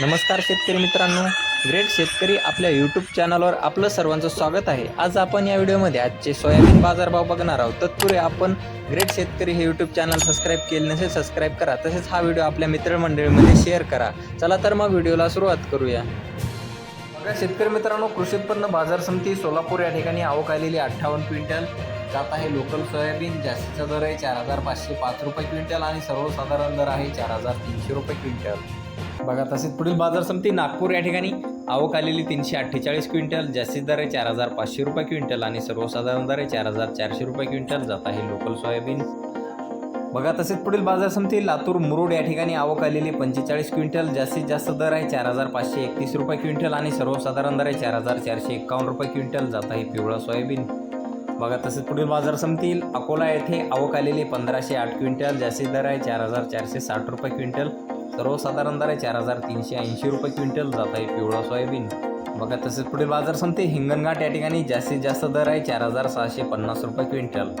नमस्कार शेतकरी मित्रांनो. ग्रेट शेतकरी आपल्या यूट्यूब चॅनलवर आपलं सर्वांचं स्वागत आहे. आज आपण या व्हिडिओमध्ये आजचे सोयाबीन बाजारभाव बघणार आहोत. तत्पूर्वी आपण ग्रेट शेतकरी हे यूट्यूब चॅनल सबस्क्राईब केले नसेल सबस्क्राईब करा. तसेच हा व्हिडिओ आपल्या मित्रमंडळीमध्ये शेअर करा. चला तर मग व्हिडिओला सुरुवात करूया. बघा शेतकरी मित्रांनो कृषी उत्पन्न बाजार समिती सोलापूर या ठिकाणी आवक आलेली अठ्ठावन्न क्विंटल. जात आहे लोकल सोयाबीन. जास्तीचा दर आहे चार हजार पाचशे पाच रुपये क्विंटल आणि सर्वसाधारण दर आहे चार हजार तीनशे रुपये क्विंटल. बघा तसेच पुढील बाजार समिती नागपूर या ठिकाणी. आवक आलेली तीनशे अठ्ठेचाळीस क्विंटल जास्तीत दर आहे चार हजार पाचशे रुपये क्विंटल आणि सर्वसाधारण दर आहे चार हजार चारशे रुपये क्विंटल. जात आहे लोकल सोयाबीन. बघा तसेच पुढील बाजार समिती लातूर मुरुड या ठिकाणी आवक आलेली पंचेचाळीस क्विंटल जास्तीत जास्त दर आहे चार हजार पाचशे एकतीस रुपये क्विंटल आणि सर्वसाधारण दर आहे चार हजार चारशे एकावन्न रुपये क्विंटल. जात आहे पिवळा सोयाबीन. बघा तसेच पुढील बाजार समिती अकोला येथे आवक आलेली पंधराशे आठ क्विंटल जास्तीत दर आहे चार हजार चारशे साठ रुपये क्विंटल. सर्वसाधारण दर आहे चार हजार तीनशे ऐंशी रुपये क्विंटल जात आहे पिवळा सोयाबीन. बघा तसेच पुढील बाजार संपते. हिंगणघाट या ठिकाणी जास्तीत जास्त दर आहे चार हजार सहाशे पन्नास रुपये क्विंटल.